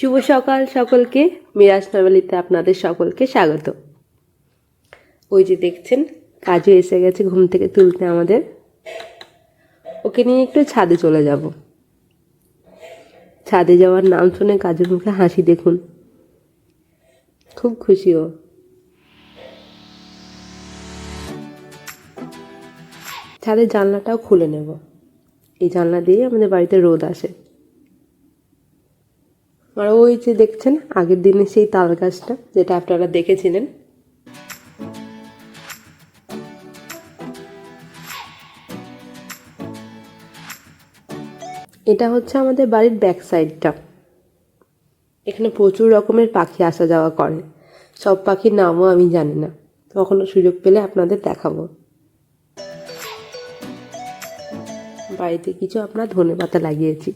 শুভ সকাল সকলকে। মিরাজ ফ্যামিলিতে আপনাদের সকলকে স্বাগত। ওই যে দেখছেন, কাজু এসে গেছে ঘুম থেকে তুলতে আমাদের। ওকে নিয়ে একটু ছাদে চলে যাব। ছাদে যাওয়ার নাম শুনে কাজুর মুখে হাসি দেখুন। খুব খুশি ও। ছাদের জানলাটাও খুলে নেব। এই জানলা দিয়ে আমাদের বাড়িতে রোদ আসে। আর ওই যে দেখছেন, আগের দিনে সেই তাল গাছটা, যেটা আপনারা দেখেছিলেন। এটা হচ্ছে আমাদের বাড়ির ব্যাক সাইডটা এখানে প্রচুর রকমের পাখি আসা যাওয়া করে। সব পাখির নামও আমি জানি না। কখনো সুযোগ পেলে আপনাদের দেখাবো। বাড়িতে কিছু আমরা ধনে পাতা লাগিয়েছি।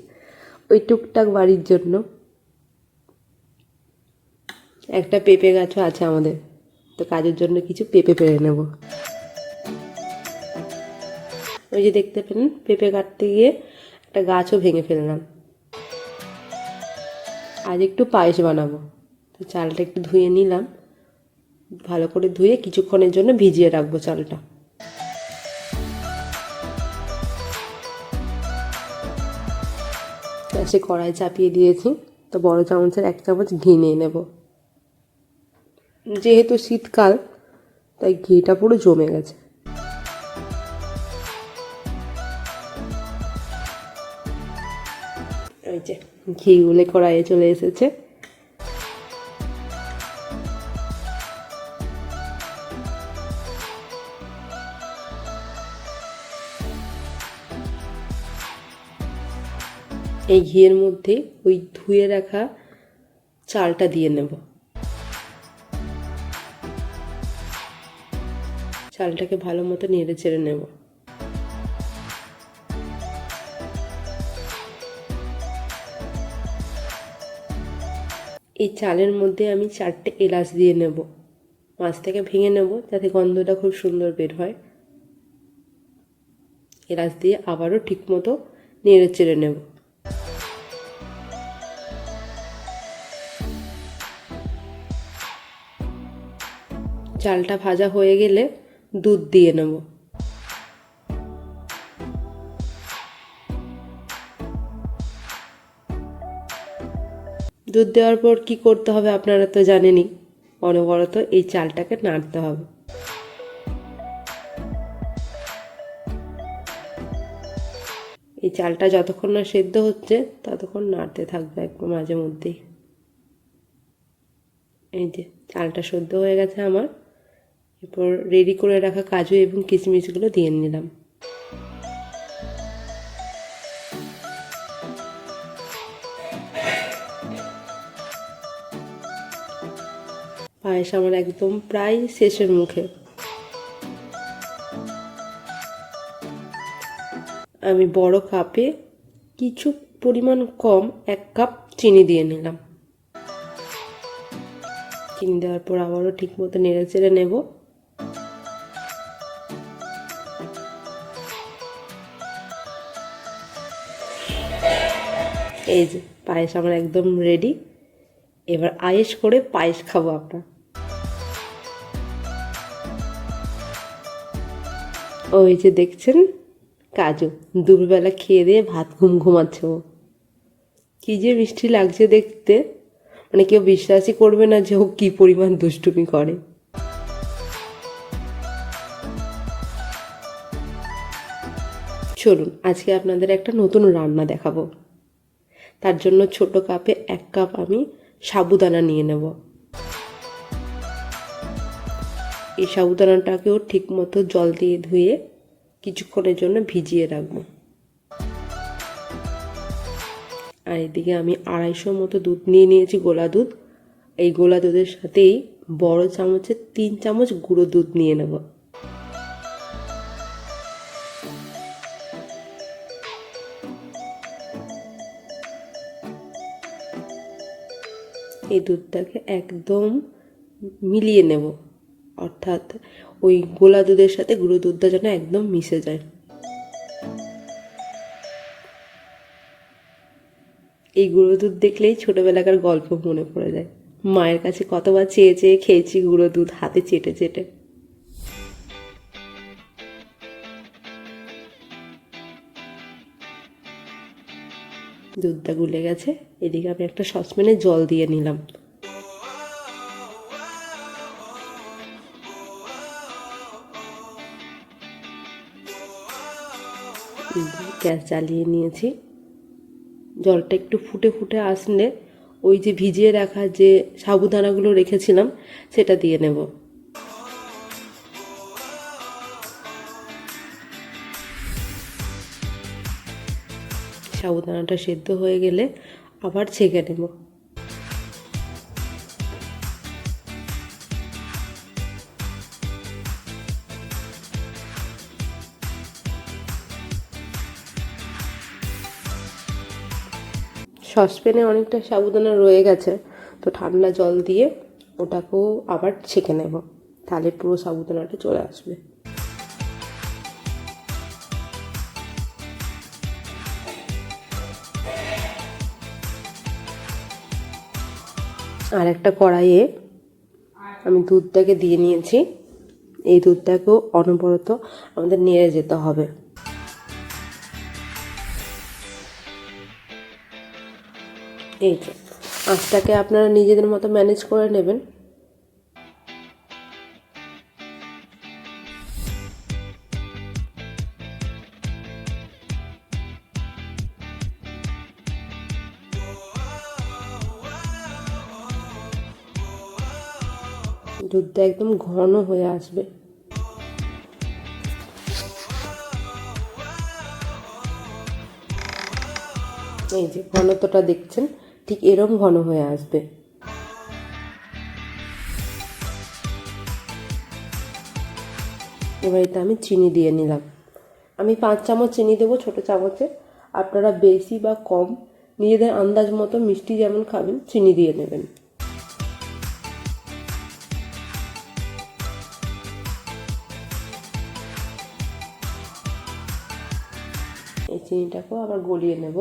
ওই টুকটাক বাড়ির জন্য একটা পেঁপে গাছও আছে আমাদের। তো কাজের জন্য কিছু পেঁপে পেরে নেব। ওই যে দেখতে পেলেন, পেঁপে কাটতে গিয়ে একটা গাছও ভেঙে ফেললাম। আজ একটু পায়েস বানাবো। তো চালটা একটু ধুয়ে নিলাম। ভালো করে ধুয়ে কিছুক্ষণের জন্য ভিজিয়ে রাখব চালটা। গ্যাসে কড়াই চাপিয়ে দিয়েছি। তো বড় চামচের এক চামচ ঘি নিয়ে নেব। যেহেতু শীতকাল, তাই ঘিটা পুরো জমে গেছে। ওই যে ঘি গুলে কড়াইয়ে চলে এসেছে। এই ঘিয়ের মধ্যে ওই ধুয়ে রাখা চালটা দিয়ে নেব। চালটাকে ভালো মতো নেড়ে চেড়ে নেব। এই চালের মধ্যে আমি চারটে এলাচ দিয়ে নেব। মাছ থেকে ভেঙে নেব যাতে গন্ধটা খুব সুন্দর বের হয়। এলাচ দিয়ে আবারও ঠিকমতো নেড়ে চেড়ে নেব। চালটা ভাজা হয়ে গেলে দুধ দিয়ে নেব। দুধ দেওয়ার পর কি করতে হবে আপনারা তো জানেনই, অনবরত এই চালটাকে নাড়তে হবে। এই চালটা যতক্ষণ না সেদ্ধ হচ্ছে, ততক্ষণ নাড়তে থাকবে একদম মাঝে মধ্যেই। এই যে, চালটা সেদ্ধ হয়ে গেছে আমার। এরপর রেডি করে রাখা কাজু এবং কিশমিশগুলো দিয়ে নিলাম। পায়েস আমার একদম প্রায় শেষের মুখে। আমি বড় কাপে কিছু পরিমাণ কম এক কাপ চিনি দিয়ে নিলাম। চিনি দেওয়ার পর আবারও ঠিক মতো নেড়ে চেড়ে নেব। এই যে, পায়েস আমার একদম রেডি এবার আয়েস করে পায়েস খাব আমরা। ওই যে দেখছেন? কাজু। দুপুরবেলা খেয়ে দিয়ে ভাত ঘুম ঘুমাচ্ছে ও। কী যে মিষ্টি লাগছে দেখতে। মানে কেউ বিশ্বাসই করবে না যে ও কী পরিমাণ দুষ্টুমি করে। চলুন, আজকে আপনাদের একটা নতুন রান্না দেখাবো। তার জন্য ছোট কাপে এক কাপ আমি সাবুদানা নিয়ে নেব। এই সাবুদানাটাকেও ঠিক মতো জল দিয়ে ধুয়ে কিছুক্ষণের জন্য ভিজিয়ে রাখব। আর এদিকে আমি আড়াইশো মতো দুধ নিয়ে নিয়েছি গোলা দুধ। এই গোলা দুধের সাথেই বড় চামচের তিন চামচ গুঁড়ো দুধ নিয়ে নেব। এই দুধটাকে একদম মিলিয়ে নেব। অর্থাৎ ওই গোলা দুধের সাথে গুঁড়ো দুধটা যেন একদম মিশে যায়। এই গুঁড়ো দুধ দেখলেই ছোটোবেলাকার গল্প মনে পড়ে যায়। মায়ের কাছে কতবার চেয়ে চেয়ে খেয়েছি গুঁড়ো দুধ, হাতে চেটে চেটে। দুধটা গুলে গেছে। এদিকে আমি একটা সসপ্যানে জল দিয়ে নিলাম। গ্যাস জ্বালিয়ে নিয়েছি। জলটা একটু ফুটে ফুটে আসলে ওই যে ভিজিয়ে রাখা যে সাবুদানাগুলো রেখেছিলাম, সেটা দিয়ে নেব। সাবুদানাটা সেদ্ধ হয়ে গেলে আবার ছেঁকে নেব। সসপ্যানে অনেকটা সাবুদানা রয়ে গেছে, তো ঠান্ডা জল দিয়ে ওটাকেও আবার ছেঁকে নেব। তাহলে পুরো সাবুদানাটা চলে আসবে। আর একটা কড়াইয়ে আমি দুধটাকে দিয়ে নিয়েছি। এই দুধটাকেও অনবরত আমাদের নেড়ে যেতে হবে। এই যে, আঁচটাকে আপনারা নিজেদের মতো ম্যানেজ করে নেবেন। দুধটা একদম ঘন হয়ে আসবে। এই যে ঘনত্বটা দেখছেন, ঠিক এরম ঘন হয়ে আসবে। এবার এটা আমি চিনি দিয়ে নিলাম। আমি পাঁচ চামচ চিনি দেবো ছোটো চামচে। আপনারা বেশি বা কম নিজেদের আন্দাজ মতো মিষ্টি যেমন খাবেন, চিনি দিয়ে নেবেন। চিনিটাকেও আবার গলিয়ে নেব।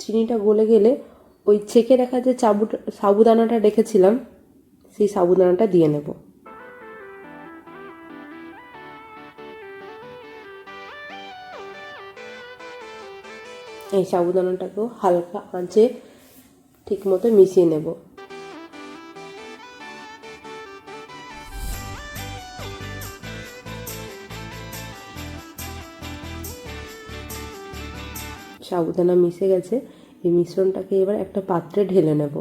চিনিটা গলে গেলে ওই ছেঁকে রাখা যে চাবু সাবুদানাটা রেখেছিলাম, সেই সাবুদানাটা দিয়ে নেব। এই সাবুদানাটাকেও হালকা আঁচে ঠিক মতো মিশিয়ে নেব। সাবুদানা মিশে গেছে, এই মিশ্রণটাকে এবার একটা পাত্রে ঢেলে নেব।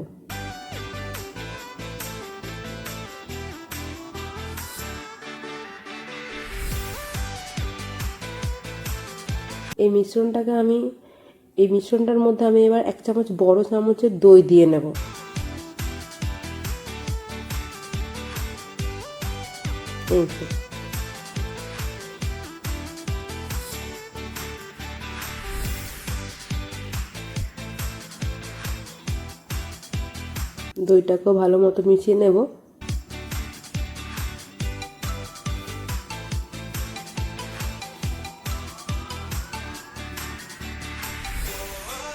এই মিশ্রণটাকে আমি, এই মিশ্রণটার মধ্যে আমি এবার এক চামচ বড় চামচের দই দিয়ে নেব। এই দইটাকেও ভালো মতো মিশিয়ে নেব।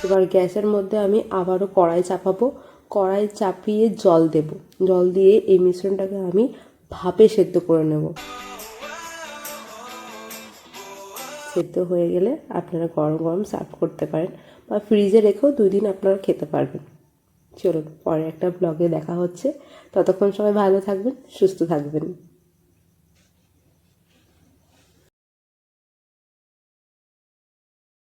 এবার গ্যাসের মধ্যে আমি আবারও কড়াই চাপাবো। কড়াই চাপিয়ে জল দেব। জল দিয়ে এই মিশ্রণটাকে আমি ভাপে সেদ্ধ করে নেব। সেদ্ধ হয়ে গেলে আপনারা গরম গরম সার্ভ করতে পারেন বা ফ্রিজে রেখেও দুই দিন আপনারা খেতে পারবেন। চলুন পরে একটা ব্লগে দেখা হচ্ছে। ততক্ষণ সবাই ভালো থাকবেন সুস্থ থাকবেন।